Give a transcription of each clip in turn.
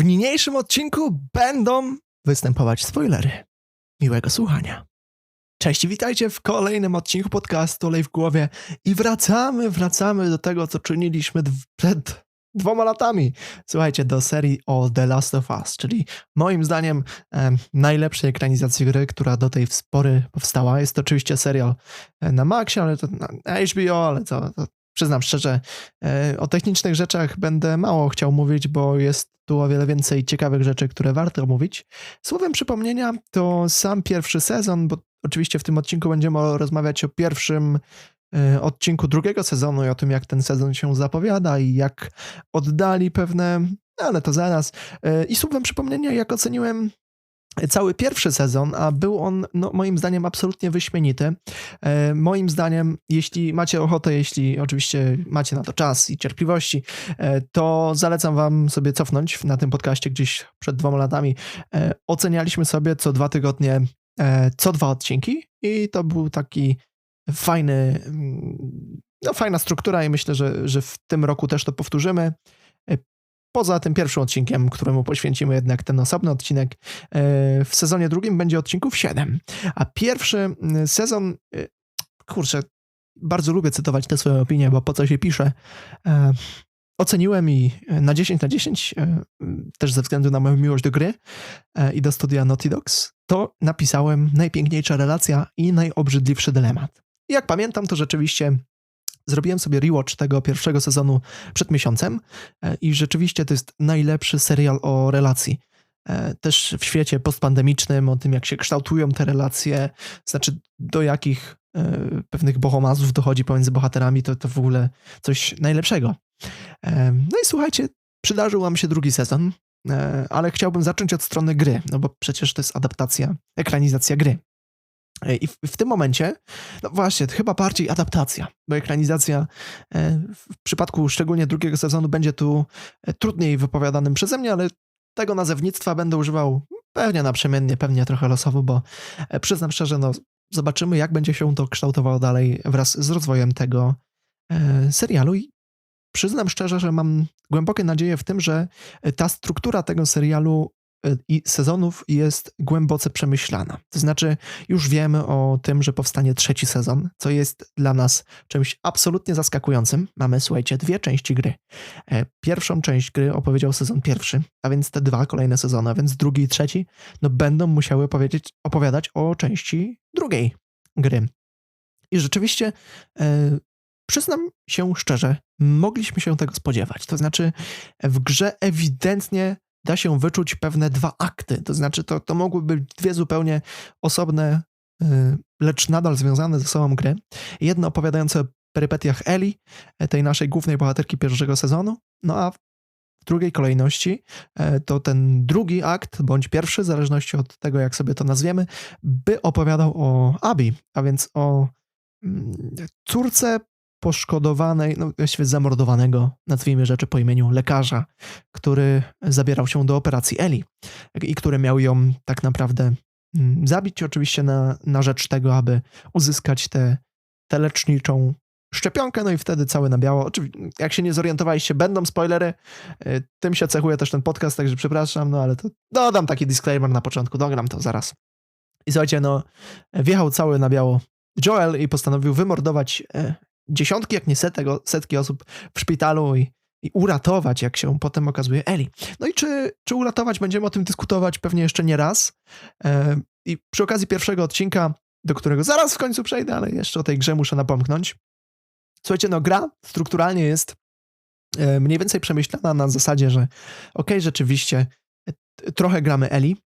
W niniejszym odcinku będą występować spoilery. Miłego słuchania. Cześć witajcie w kolejnym odcinku podcastu Olej w głowie i wracamy, wracamy do tego, co czyniliśmy przed dwoma latami. Słuchajcie, do serii o The Last of Us, czyli moim zdaniem e, najlepszej ekranizacji gry, która do tej spory powstała. Jest to oczywiście serial e, na Maxie, ale to na HBO, ale to, to przyznam szczerze, e, o technicznych rzeczach będę mało chciał mówić, bo jest tu o wiele więcej ciekawych rzeczy, które warto omówić. Słowem przypomnienia, to sam pierwszy sezon, bo oczywiście w tym odcinku będziemy rozmawiać o pierwszym e, odcinku drugiego sezonu i o tym, jak ten sezon się zapowiada i jak oddali pewne, ale to zaraz. E, I słowem przypomnienia, jak oceniłem cały pierwszy sezon, a był on no, moim zdaniem absolutnie wyśmienity. E, moim zdaniem, jeśli macie ochotę, jeśli oczywiście macie na to czas i cierpliwości, e, to zalecam wam sobie cofnąć na tym podcaście gdzieś przed dwoma latami. E, ocenialiśmy sobie co dwa tygodnie, e, co dwa odcinki i to był taki fajny, mm, no fajna struktura i myślę, że, że w tym roku też to powtórzymy. E, Poza tym pierwszym odcinkiem, któremu poświęcimy jednak ten osobny odcinek, e, w sezonie drugim będzie odcinków 7. A pierwszy mm, sezon, e, kurczę, bardzo lubię cytować te swoje opinie, bo po co się pisze. E, Oceniłem i na 10 na 10, e, też ze względu na moją miłość do gry e, i do studia Naughty Dogs, to napisałem najpiękniejsza relacja i najobrzydliwszy dylemat. Jak pamiętam, to rzeczywiście zrobiłem sobie rewatch tego pierwszego sezonu przed miesiącem e, i rzeczywiście to jest najlepszy serial o relacji. E, Też w świecie postpandemicznym, o tym, jak się kształtują te relacje, znaczy do jakich e, pewnych bohomazów dochodzi pomiędzy bohaterami, to, to w ogóle coś najlepszego. No i słuchajcie, przydarzył nam się drugi sezon, ale chciałbym zacząć od strony gry, no bo przecież to jest adaptacja, ekranizacja gry. E, I w, w tym momencie, no właśnie, chyba bardziej adaptacja, bo ekranizacja e, w przypadku szczególnie drugiego sezonu będzie tu e, trudniej wypowiadanym przeze mnie, ale tego nazewnictwa będę używał pewnie naprzemiennie, pewnie trochę losowo, bo przyznam szczerze, no zobaczymy jak będzie się to kształtowało dalej wraz z rozwojem tego serialu. I przyznam szczerze, że mam głębokie nadzieje w tym, że ta struktura tego serialu sezonów jest głęboce przemyślana. To znaczy, już wiemy o tym, że powstanie trzeci sezon, co jest dla nas czymś absolutnie zaskakującym. Mamy, słuchajcie, dwie części gry. E, Pierwszą część gry opowiedział sezon pierwszy, a więc te dwa kolejne sezony, a więc drugi i trzeci, no będą musiały opowiadać o części drugiej gry. I rzeczywiście, e, przyznam się szczerze, mogliśmy się tego spodziewać. To znaczy, w grze ewidentnie da się wyczuć pewne dwa akty. To znaczy, to, to mogły być dwie zupełnie osobne, y, lecz nadal związane ze sobą gry. Jedno opowiadające o perypetiach Eli, e, tej naszej głównej bohaterki pierwszego sezonu, no a w drugiej kolejności e, to ten drugi akt, bądź pierwszy, w zależności od tego, jak sobie to nazwiemy, by opowiadał o Abi, a więc o mm, córce poszkodowanej, no właściwie zamordowanego, nazwijmy rzeczy po imieniu, lekarza, który zabierał się do operacji Eli i który miał ją tak naprawdę mm, zabić, oczywiście na, na rzecz tego, aby uzyskać tę tę leczniczą szczepionkę, no i wtedy całe na biało. Oczywiście, jak się nie zorientowaliście, będą spoilery, y, tym się cechuje też ten podcast, także przepraszam, no ale to dodam taki disclaimer na początku, dogram to zaraz. I słuchajcie, no, wjechał cały na biało Joel i postanowił wymordować e, dziesiątki, jak nie setego, setki osób w szpitalu i, i uratować, jak się potem okazuje, Eli. No i czy, czy uratować, będziemy o tym dyskutować pewnie jeszcze nie raz. E, I przy okazji pierwszego odcinka, do którego zaraz w końcu przejdę, ale jeszcze o tej grze muszę napomknąć. Słuchajcie, no gra strukturalnie jest e, mniej więcej przemyślana na zasadzie, że okay, rzeczywiście e, trochę gramy Eli,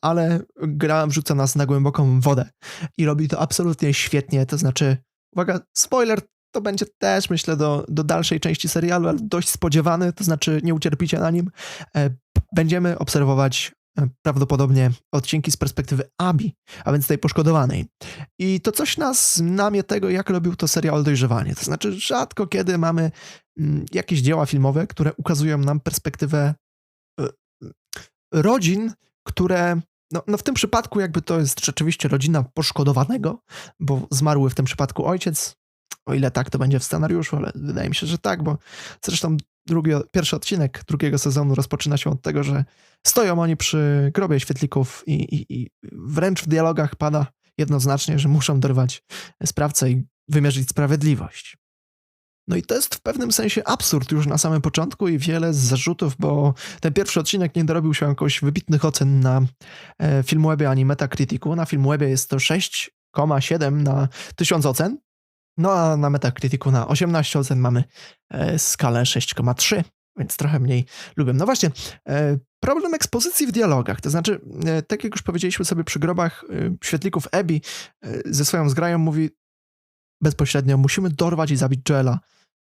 ale gra wrzuca nas na głęboką wodę i robi to absolutnie świetnie, to znaczy Uwaga, spoiler, to będzie też, myślę, do, do dalszej części serialu, ale dość spodziewany, to znaczy nie ucierpicie na nim. E, Będziemy obserwować e, prawdopodobnie odcinki z perspektywy Abi, a więc tej poszkodowanej. I to coś nas znamie tego, jak robił to serial Dojrzewanie. To znaczy, rzadko kiedy mamy mm, jakieś dzieła filmowe, które ukazują nam perspektywę e, rodzin, które no, no w tym przypadku jakby to jest rzeczywiście rodzina poszkodowanego, bo zmarły w tym przypadku ojciec, o ile tak to będzie w scenariuszu, ale wydaje mi się, że tak, bo zresztą drugi, pierwszy odcinek drugiego sezonu rozpoczyna się od tego, że stoją oni przy grobie świetlików i, i, i wręcz w dialogach pada jednoznacznie, że muszą dorwać sprawcę i wymierzyć sprawiedliwość. No i to jest w pewnym sensie absurd już na samym początku i wiele zarzutów, bo ten pierwszy odcinek nie dorobił się jakoś wybitnych ocen na e, Filmwebie ani Metacriticu. Na Filmwebie jest to 6,7 na 1000 ocen, no a na Metacriticu na 18 ocen mamy e, skalę 6,3, więc trochę mniej lubię. No właśnie, e, problem ekspozycji w dialogach, to znaczy, e, tak jak już powiedzieliśmy sobie przy grobach świetlików Ebi ze swoją zgrają mówi bezpośrednio, musimy dorwać i zabić Joela.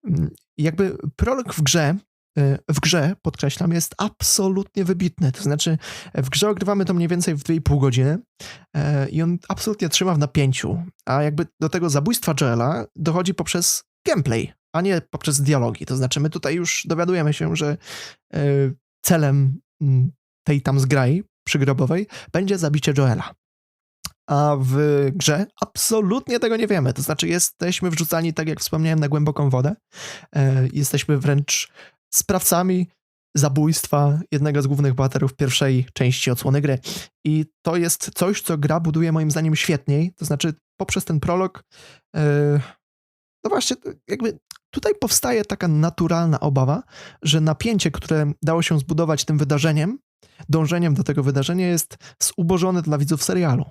Mm, Jakby prolog w grze, w grze, podkreślam, jest absolutnie wybitny. To znaczy, e, w grze ogrywamy to mniej więcej w 2,5 godziny e, i on absolutnie trzyma w napięciu. A jakby do tego zabójstwa Joela dochodzi poprzez gameplay, a nie poprzez dialogi. To znaczy, my tutaj już dowiadujemy się, że e, celem mm, tej tam zgrai przygrobowej będzie zabicie Joela. A w grze absolutnie tego nie wiemy. To znaczy, jesteśmy wrzucani, tak jak wspomniałem, na głęboką wodę. E, Jesteśmy wręcz sprawcami zabójstwa jednego z głównych bohaterów pierwszej części odsłony gry. I to jest coś, co gra buduje moim zdaniem świetniej. To znaczy, poprzez ten prolog, e, no właśnie, jakby tutaj powstaje taka naturalna obawa, że napięcie, które dało się zbudować tym wydarzeniem, dążeniem do tego wydarzenia jest zubożone dla widzów serialu.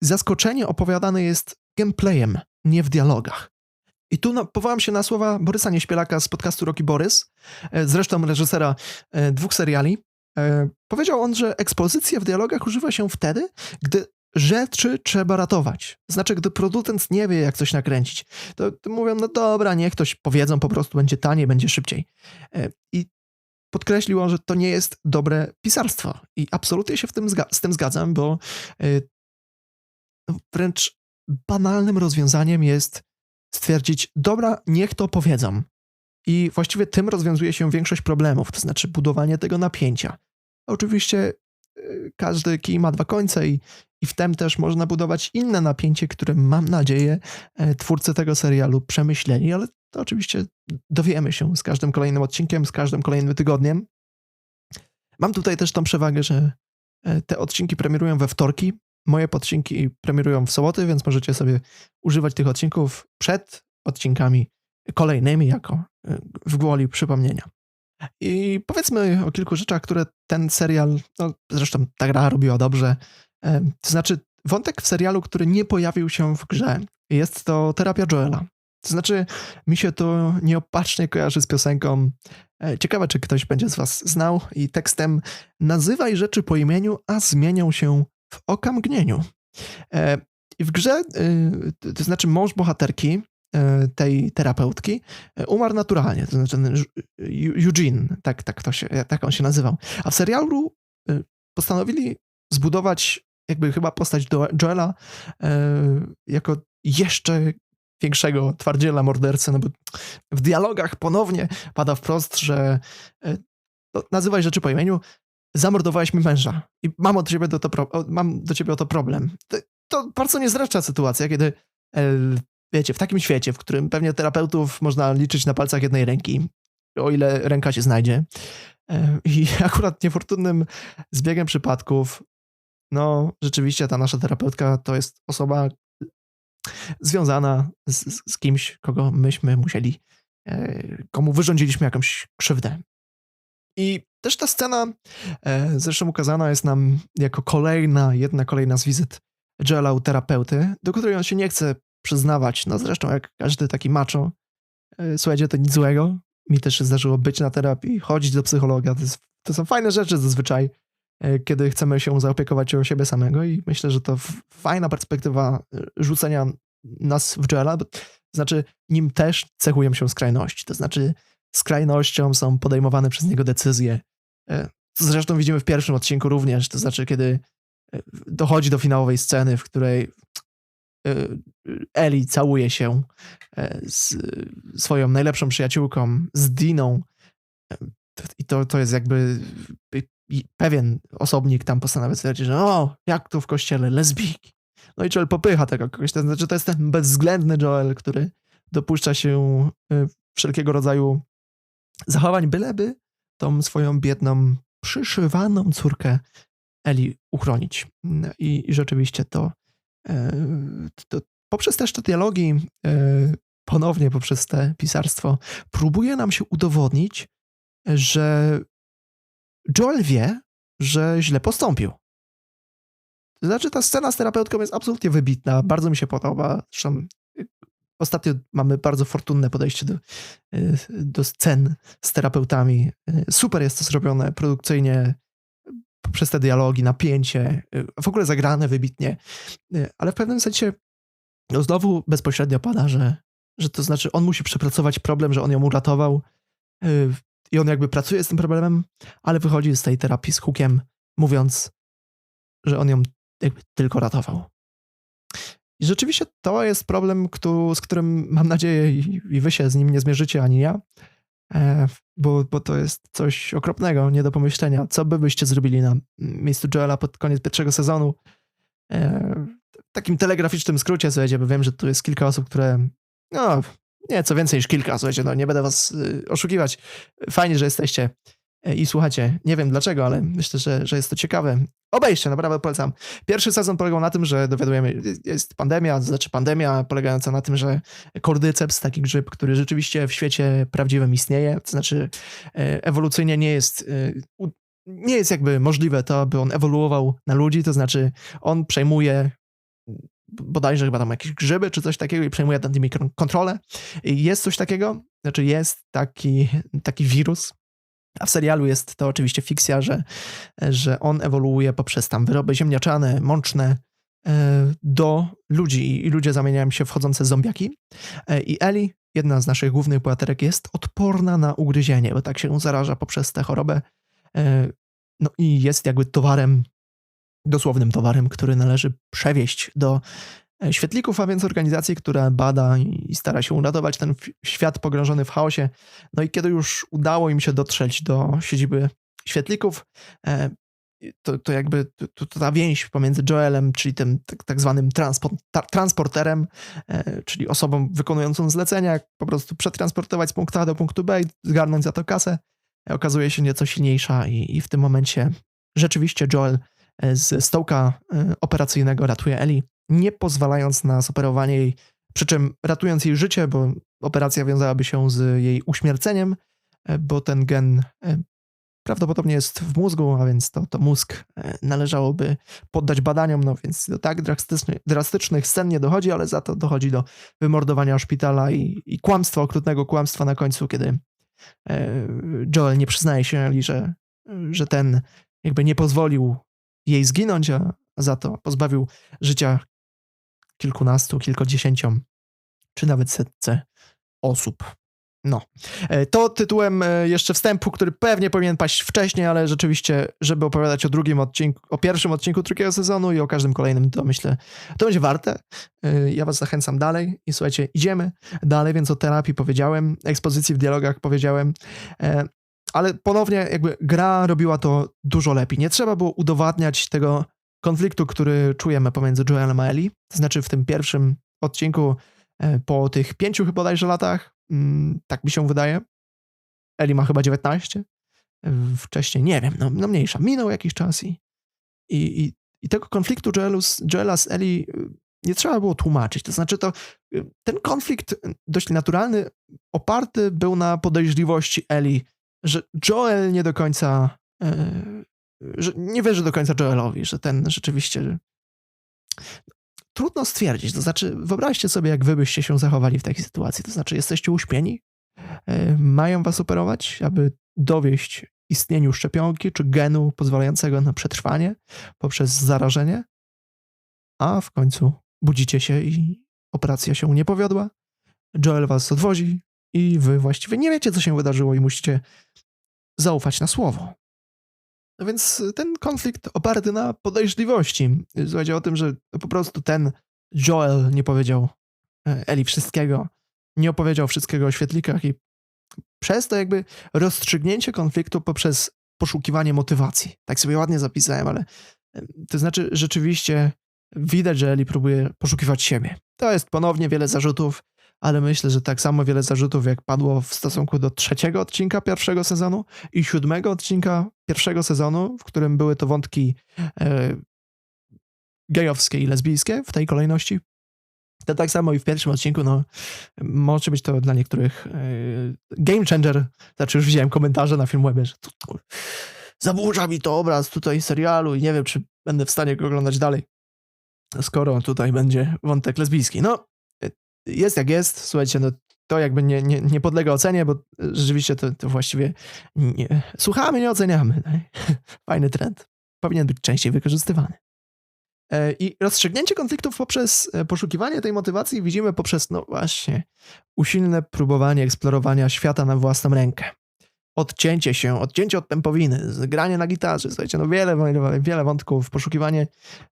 Zaskoczenie opowiadane jest gameplayem, nie w dialogach. I tu no, powołam się na słowa Borysa Nieśpielaka z podcastu Rocky Borys, e, zresztą reżysera e, dwóch seriali. E, Powiedział on, że ekspozycja w dialogach używa się wtedy, gdy rzeczy trzeba ratować. Znaczy, gdy producent nie wie, jak coś nakręcić, to, to mówią, no dobra, niech ktoś powiedzą, po prostu będzie taniej, będzie szybciej. I podkreślił on, że to nie jest dobre pisarstwo. I absolutnie się w tym z tym zgadzam, bo no, wręcz banalnym rozwiązaniem jest stwierdzić, dobra, niech to powiedzą. I właściwie tym rozwiązuje się większość problemów, to znaczy budowanie tego napięcia. Oczywiście y, każdy kij ma dwa końce i, i w tym też można budować inne napięcie, które mam nadzieję e, twórcy tego serialu przemyśleli, ale to oczywiście dowiemy się z każdym kolejnym odcinkiem, z każdym kolejnym tygodniem. Mam tutaj też tą przewagę, że e, te odcinki premierują we wtorki, moje podcinki premierują w soboty, więc możecie sobie używać tych odcinków przed odcinkami kolejnymi jako e, w gwoli przypomnienia. I powiedzmy o kilku rzeczach, które ten serial, no zresztą ta gra robiła dobrze. To znaczy, wątek w serialu, który nie pojawił się w grze, jest to terapia Joela. To znaczy, mi się to nieopatrznie kojarzy z piosenką. e, Ciekawe, czy ktoś będzie z Was znał i tekstem Nazywaj rzeczy po imieniu, a zmienią się w okamgnieniu. E, w grze, y, to- znaczy mąż bohaterki, e, tej terapeutki, e, umarł naturalnie, to znaczy Eugene, tak, tak, to się, tak on się nazywał. A w serialu y, postanowili zbudować jakby chyba postać Joela jako jeszcze większego twardziela mordercy, no bo w dialogach ponownie pada wprost, że no, nazywaj rzeczy po imieniu, zamordowałeś mi męża i mam, od ciebie do to pro, mam do ciebie o to problem. To, bardzo niezręczna sytuacja, kiedy e, wiecie, w takim świecie, w którym pewnie terapeutów można liczyć na palcach jednej ręki, o ile ręka się znajdzie. E, I akurat niefortunnym zbiegiem przypadków, no rzeczywiście ta nasza terapeutka to jest osoba związana z, z- z kimś, kogo myśmy musieli, e, komu wyrządziliśmy jakąś krzywdę. I też ta scena e, zresztą ukazana jest nam jako kolejna, jedna kolejna z wizyt Joela u terapeuty, do której on się nie chce przyznawać. No zresztą jak każdy taki macho. E, Słuchajcie, to nic złego. Mi też się zdarzyło być na terapii, chodzić do psychologa. To, jest, to są fajne rzeczy zazwyczaj, e, kiedy chcemy się zaopiekować o siebie samego i myślę, że to fajna perspektywa e, rzucenia nas w Joela. bo- Znaczy, nim też cechują się skrajności. To znaczy, skrajnością są podejmowane przez niego decyzje. E, Zresztą widzimy w pierwszym odcinku również, to znaczy, kiedy e, dochodzi do finałowej sceny, w której e, Eli całuje się z swoją najlepszą przyjaciółką, z Diną. I to, to jest jakby pewien osobnik tam postanawia stwierdzić, że o, jak tu w kościele, lesbijki. No i Joel popycha tego kogoś. To znaczy, to jest ten bezwzględny Joel, który dopuszcza się wszelkiego rodzaju zachowań, byleby tą swoją biedną, przyszywaną córkę Eli uchronić. I, i rzeczywiście to, e, to, poprzez też te dialogi, e, ponownie poprzez te pisarstwo, próbuje nam się udowodnić, że Joel wie, że źle postąpił. To znaczy, ta scena z terapeutką jest absolutnie wybitna, bardzo mi się podoba. Zresztą ostatnio mamy bardzo fortunne podejście do, y, do scen z terapeutami. Y, super jest to zrobione produkcyjnie, przez te dialogi, napięcie, w ogóle zagrane wybitnie, ale w pewnym sensie no znowu bezpośrednio pada, że, że to znaczy on musi przepracować problem, że on ją uratował i on jakby pracuje z tym problemem, ale wychodzi z tej terapii z hukiem, mówiąc, że on ją jakby tylko ratował. I rzeczywiście to jest problem, z którym mam nadzieję i wy się z nim nie zmierzycie, ani ja, e, bo, bo to jest coś okropnego, nie do pomyślenia. Co by byście zrobili na miejscu Joela pod koniec pierwszego sezonu? E, w takim telegraficznym skrócie, słuchajcie, bo wiem, że tu jest kilka osób, które no, nie, co więcej niż kilka, słuchajcie, no nie będę was y, oszukiwać. Fajnie, że jesteście i słuchacie. Nie wiem dlaczego, ale myślę, że, że jest to ciekawe. Obejście, naprawdę polecam. Pierwszy sezon polegał na tym, że dowiadujemy, jest pandemia, znaczy pandemia polegająca na tym, że kordyceps, taki grzyb, który rzeczywiście w świecie prawdziwym istnieje, to znaczy y, ewolucyjnie nie jest nie jest jakby możliwe to, aby on ewoluował na ludzi, to znaczy on przejmuje bodajże chyba tam jakieś grzyby czy coś takiego i przejmuje nad nimi kontrolę. Jest coś takiego, znaczy jest taki, taki wirus, a w serialu jest to oczywiście fikcja, że, że on ewoluuje poprzez tam wyroby ziemniaczane, mączne e, do ludzi i ludzie zamieniają się w chodzące zombiaki. E, I Eli, jedna z naszych głównych bohaterek, jest odporna na ugryzienie, bo tak się zaraża poprzez tę chorobę. E, no i jest jakby towarem dosłownym towarem, który należy przewieźć do świetlików, a więc organizacji, która bada i stara się uratować ten świat pogrążony w chaosie. No i kiedy już udało im się dotrzeć do siedziby świetlików, e, to, to jakby to, to ta więź pomiędzy Joelem, czyli tym tak, tak zwanym transport, transporterem, e, czyli osobą wykonującą zlecenia, po prostu przetransportować z punktu A do punktu B i zgarnąć za to kasę, okazuje się nieco silniejsza i, i w tym momencie rzeczywiście Joel z stołka e, operacyjnego ratuje Eli, nie pozwalając na zoperowanie jej, przy czym ratując jej życie, bo operacja wiązałaby się z jej uśmierceniem, e, bo ten gen e, prawdopodobnie jest w mózgu, a więc to, to mózg należałoby poddać badaniom, no więc do tak drastycznych, drastycznych scen nie dochodzi, ale za to dochodzi do wymordowania szpitala i, i kłamstwa, okrutnego kłamstwa na końcu, kiedy Joel nie przyznaje się Eli, że, że ten jakby nie pozwolił jej zginąć, a za to pozbawił życia kilkunastu, kilkudziesięciom, czy nawet setce osób. No. E, to tytułem e, jeszcze wstępu, który pewnie powinien paść wcześniej, ale rzeczywiście, żeby opowiadać o drugim odcinku, o pierwszym odcinku drugiego sezonu i o każdym kolejnym, to myślę, to będzie warte. E, ja was zachęcam dalej i słuchajcie, idziemy dalej, więc o terapii powiedziałem, ekspozycji w dialogach powiedziałem ale ponownie jakby gra robiła to dużo lepiej. Nie trzeba było udowadniać tego konfliktu, który czujemy pomiędzy Joelem a Ellie. To znaczy w tym pierwszym odcinku e, po tych pięciu bodajże latach, mm, tak mi się wydaje, Ellie ma chyba 19, wcześniej nie wiem, no, no mniejsza. Minął jakiś czas i, i, i tego konfliktu Joelu, Joela z Ellie y, nie trzeba było tłumaczyć. To znaczy to y, ten konflikt dość naturalny oparty był na podejrzliwości Ellie że Joel nie do końca, yy, że nie wierzy do końca Joelowi, że ten rzeczywiście. Trudno stwierdzić, to znaczy, wyobraźcie sobie, jak wy byście się zachowali w takiej sytuacji. To znaczy, jesteście uśpieni, yy, mają was operować, aby dowieść istnieniu szczepionki czy genu pozwalającego na przetrwanie poprzez zarażenie, a w końcu budzicie się i operacja się nie powiodła. Joel was odwozi, i wy właściwie nie wiecie, co się wydarzyło i musicie zaufać na słowo. No więc ten konflikt oparty na podejrzliwości. Słuchajcie o tym, że po prostu ten Joel nie powiedział e, Eli wszystkiego, nie opowiedział wszystkiego o świetlikach i przez to jakby rozstrzygnięcie konfliktu poprzez poszukiwanie motywacji. Tak sobie ładnie zapisałem, ale to znaczy rzeczywiście widać, że Eli próbuje poszukiwać siebie. To jest ponownie wiele zarzutów, ale myślę, że tak samo wiele zarzutów, jak padło w stosunku do trzeciego odcinka pierwszego sezonu i siódmego odcinka pierwszego sezonu, w którym były to wątki e, gejowskie i lesbijskie w tej kolejności, to tak samo i w pierwszym odcinku, no, może być to dla niektórych e, game changer. Znaczy, już widziałem komentarze na Filmwebie, że zaburza mi to obraz tutaj serialu i nie wiem, czy będę w stanie go oglądać dalej, skoro tutaj będzie wątek lesbijski. No, jest jak jest, słuchajcie, no to jakby nie, nie, nie podlega ocenie, bo rzeczywiście to, to właściwie nie, słuchamy, nie oceniamy. Tak? Fajny trend. Powinien być częściej wykorzystywany. E, I rozstrzygnięcie konfliktów poprzez e, poszukiwanie tej motywacji widzimy poprzez, no właśnie, usilne próbowanie eksplorowania świata na własną rękę. Odcięcie się, odcięcie od pępowiny, granie na gitarze, słuchajcie, no wiele, wiele wątków, poszukiwanie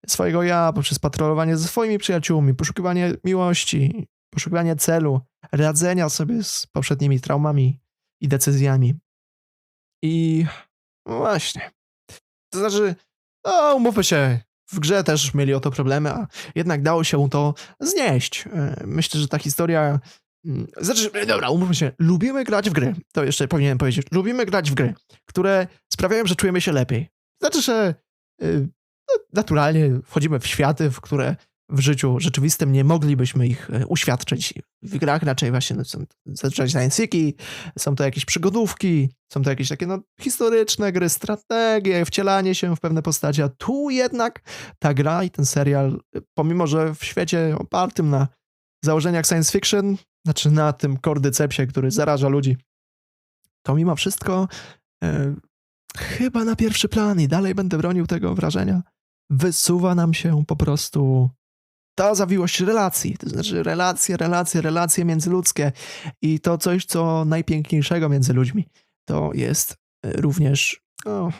swojego ja poprzez patrolowanie ze swoimi przyjaciółmi, poszukiwanie miłości, poszukiwanie celu, radzenia sobie z poprzednimi traumami i decyzjami. I właśnie. To znaczy, no, umówmy się, w grze też mieli o to problemy, a jednak dało się to znieść. E, myślę, że ta historia. Mm, znaczy, e, dobra, umówmy się, lubimy grać w gry. To jeszcze powinienem powiedzieć. Lubimy grać w gry, które sprawiają, że czujemy się lepiej. Znaczy, że e, no, naturalnie wchodzimy w światy, w które w życiu rzeczywistym nie moglibyśmy ich e, uświadczyć. W grach raczej właśnie no, są zazwyczaj science fiction, są to jakieś przygodówki, są to jakieś takie no, historyczne gry, strategie, wcielanie się w pewne postacie, a tu jednak ta gra i ten serial, pomimo że w świecie opartym na założeniach science fiction, znaczy na tym kordycepsie, który zaraża ludzi, to mimo wszystko e, chyba na pierwszy plan i dalej będę bronił tego wrażenia, wysuwa nam się po prostu ta zawiłość relacji, to znaczy relacje, relacje, relacje międzyludzkie i to coś, co najpiękniejszego między ludźmi, to jest e, również, o,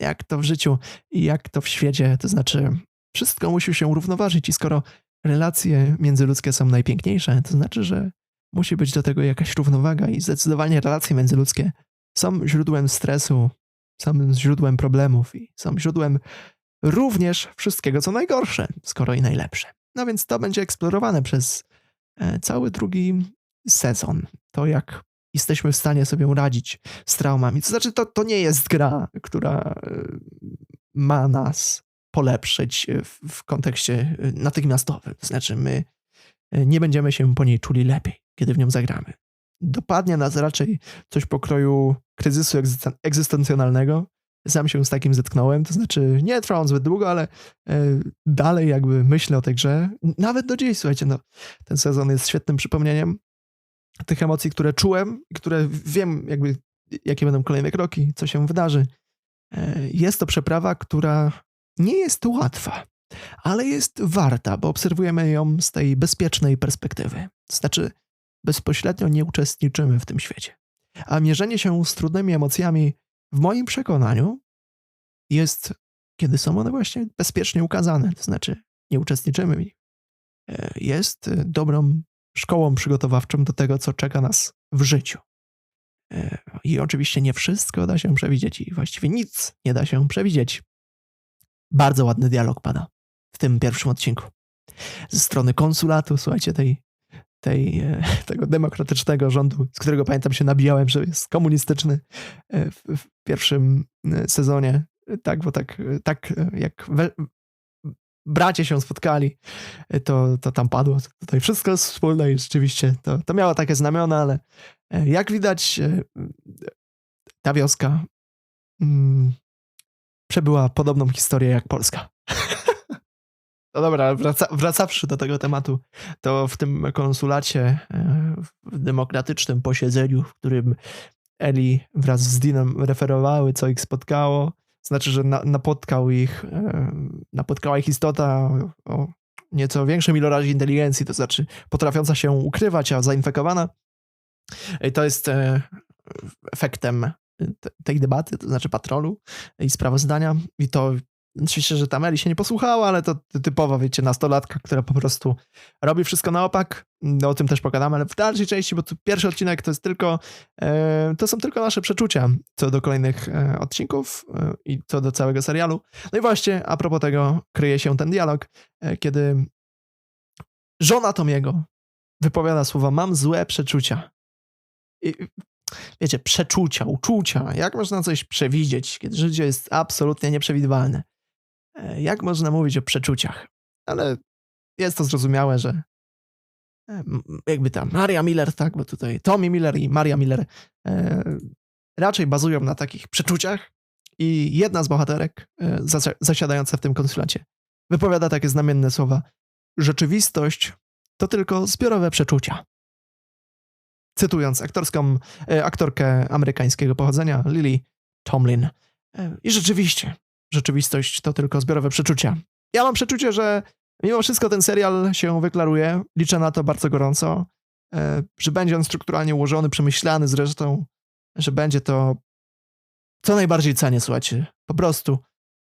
jak to w życiu i jak to w świecie, to znaczy wszystko musi się równoważyć i skoro relacje międzyludzkie są najpiękniejsze, to znaczy, że musi być do tego jakaś równowaga i zdecydowanie relacje międzyludzkie są źródłem stresu, są źródłem problemów i są źródłem również wszystkiego, co najgorsze, skoro i najlepsze. No więc to będzie eksplorowane przez e, cały drugi sezon. To, jak jesteśmy w stanie sobie radzić z traumami. To znaczy, to, to nie jest gra, która e, ma nas polepszyć w, w kontekście e, natychmiastowym. To znaczy, my nie będziemy się po niej czuli lepiej, kiedy w nią zagramy. Dopadnie nas raczej coś pokroju kryzysu egzystencjonalnego, sam się z takim zetknąłem, to znaczy nie trwa on zbyt długo, ale e, dalej jakby myślę o tej grze, nawet do dziś, słuchajcie, no, ten sezon jest świetnym przypomnieniem tych emocji, które czułem które wiem jakby, jakie będą kolejne kroki, co się wydarzy. E, jest to przeprawa, która nie jest łatwa, ale jest warta, bo obserwujemy ją z tej bezpiecznej perspektywy. To znaczy, bezpośrednio nie uczestniczymy w tym świecie. A mierzenie się z trudnymi emocjami w moim przekonaniu jest, kiedy są one właśnie bezpiecznie ukazane, to znaczy nie uczestniczymy w nich, e, jest e, dobrą szkołą przygotowawczą do tego, co czeka nas w życiu. E, I oczywiście nie wszystko da się przewidzieć i właściwie nic nie da się przewidzieć. Bardzo ładny dialog pada w tym pierwszym odcinku. Ze strony konsulatu, słuchajcie, tej tej, e, tego demokratycznego rządu, z którego pamiętam się nabijałem, że jest komunistyczny e, w, w pierwszym e, sezonie. Tak, bo tak, tak jak we, bracie się spotkali, to, to tam padło. Tutaj wszystko jest wspólne i rzeczywiście to, to miało takie znamiona, ale jak widać, ta wioska mm, przebyła podobną historię jak Polska. No dobra, wraca, wracawszy do tego tematu, to w tym konsulacie, e, w demokratycznym posiedzeniu, w którym Eli wraz z Dinem referowały, co ich spotkało, znaczy, że na, napotkał ich, e, napotkała ich istota o nieco większym ilorazie inteligencji, to znaczy potrafiąca się ukrywać, a zainfekowana. I to jest e, efektem tej debaty, to znaczy patrolu i sprawozdania. I to Oczywiście, że Tameli się nie posłuchała, ale to typowa, wiecie, nastolatka, która po prostu robi wszystko na opak. No, o tym też pogadamy, ale w dalszej części, bo tu pierwszy odcinek to jest tylko, e, to są tylko nasze przeczucia co do kolejnych e, odcinków e, i co do całego serialu. No i właśnie, a propos tego, kryje się ten dialog, kiedy żona Tomiego wypowiada słowa mam złe przeczucia. I, wiecie, przeczucia, uczucia. Jak można coś przewidzieć, kiedy życie jest absolutnie nieprzewidywalne? E, Jak można mówić o przeczuciach? Ale jest to zrozumiałe, że e, jakby ta Maria Miller, tak, bo tutaj Tommy Miller i Maria Miller e, raczej bazują na takich przeczuciach i jedna z bohaterek e, zasi- zasiadająca w tym konsulacie wypowiada takie znamienne słowa rzeczywistość to tylko zbiorowe przeczucia. Cytując aktorską, e, aktorkę amerykańskiego pochodzenia Lily Tomlin. E, I rzeczywiście, rzeczywistość to tylko zbiorowe przeczucia. Ja mam przeczucie, że mimo wszystko ten serial się wyklaruje. Liczę na to bardzo gorąco, e, że będzie on strukturalnie ułożony, przemyślany zresztą, że będzie to co najbardziej cenię, słuchajcie. Po prostu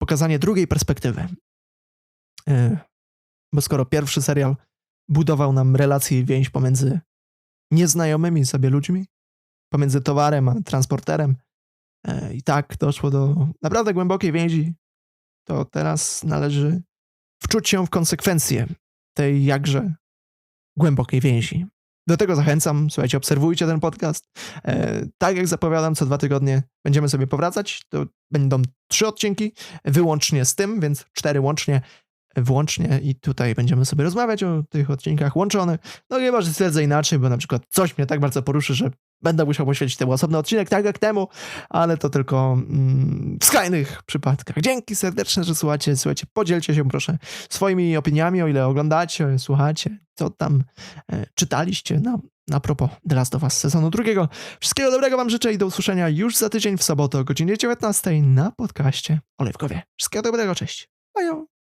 pokazanie drugiej perspektywy. E, Bo skoro pierwszy serial budował nam relacje i więź pomiędzy nieznajomymi sobie ludźmi, pomiędzy towarem a transporterem, i tak doszło do naprawdę głębokiej więzi, to teraz należy wczuć się w konsekwencje tej jakże głębokiej więzi. Do tego zachęcam, słuchajcie, obserwujcie ten podcast. E, tak jak zapowiadam, co dwa tygodnie będziemy sobie powracać. To będą trzy odcinki, wyłącznie z tym, więc cztery łącznie, włącznie i tutaj będziemy sobie rozmawiać o tych odcinkach łączonych. No chyba, że stwierdzę inaczej, bo na przykład coś mnie tak bardzo poruszy, że będę musiał poświęcić temu osobny odcinek, tak jak temu, ale to tylko mm, w skrajnych przypadkach. Dzięki serdeczne, że słuchacie. Słuchajcie, podzielcie się proszę swoimi opiniami, o ile oglądacie, słuchacie, co tam e, czytaliście no, na propos The Last of Us sezonu drugiego. Wszystkiego dobrego wam życzę i do usłyszenia już za tydzień w sobotę o godzinie 19 na podcaście Olewkowie. Wszystkiego dobrego, cześć. Bajo.